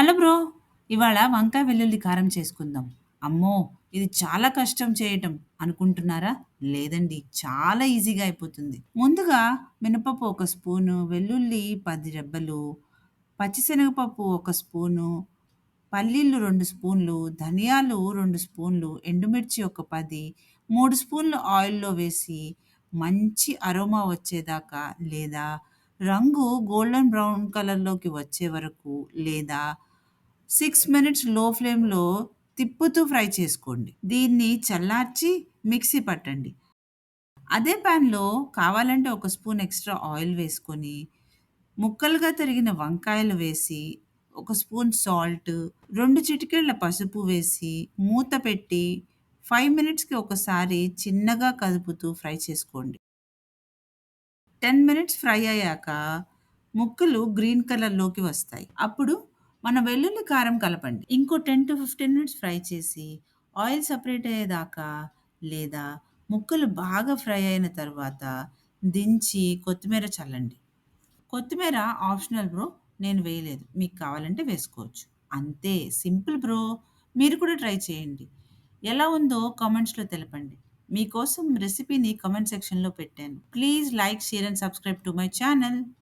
Hello bro. ఇవాళ వంకాయ వెల్లుల్లి కారం చేసుకుందాం. అమ్మో! ఇది చాలా కష్టం చేయటం అనుకుంటున్నారా? లేదండి. చాలా ఈజీగా అయిపోతుంది. ముందుగా మినపప్పు ఒక స్పూను, వెల్లుల్లి పది రెబ్బలు, పచ్చిశనగపప్పు ఒక స్పూను, పల్లీలు రెండు స్పూన్లు, ధనియాలు రెండు స్పూన్లు, ఎండుమిర్చి ఒక 10, 3 స్పూన్లు ఆయిల్‌లో వేసి మంచి అరోమా వచ్చేదాకా లేదా రంగు గోల్డెన్ బ్రౌన్ కలర్‌లోకి వచ్చే వరకు లేదా సిక్స్ మినిట్స్లో ఫ్లేమ్‌లో తిప్పుతూ ఫ్రై చేసుకోండి. దీన్ని చల్లార్చి మిక్సీ పట్టండి. అదే ప్యాన్లో కావాలంటే ఒక స్పూన్ ఎక్స్‌ట్రా ఆయిల్ వేసుకొని, ముక్కలుగా తరిగిన వంకాయలు వేసి, ఒక స్పూన్ సాల్ట్, రెండు చిటికెళ్ళ పసుపు వేసి, మూత పెట్టి ఫైవ్ మినిట్స్‌కి ఒకసారి చిన్నగా కదుపుతూ ఫ్రై చేసుకోండి. 10 మినిట్స్ ఫ్రై అయ్యాక ముక్కలు గ్రీన్ కలర్‌లోకి వస్తాయి. అప్పుడు మన వెల్లుల్లి కారం కలపండి. ఇంకో 10-15 మినిట్స్ ఫ్రై చేసి ఆయిల్ సపరేట్ అయ్యేదాకా లేదా ముక్కలు బాగా ఫ్రై అయిన తర్వాత దించి కొత్తిమీర చల్లండి. కొత్తిమీర ఆప్షనల్ బ్రో. నేను వేయలేదు. మీకు కావాలంటే వేసుకోవచ్చు. అంతే సింపుల్ బ్రో. మీరు కూడా ట్రై చేయండి. ఎలా ఉందో కామెంట్స్‌లో తెలపండి. మీకోసం రెసిపీని కామెంట్ సెక్షన్‌లో పెట్టాను. Please like, share and subscribe to my channel.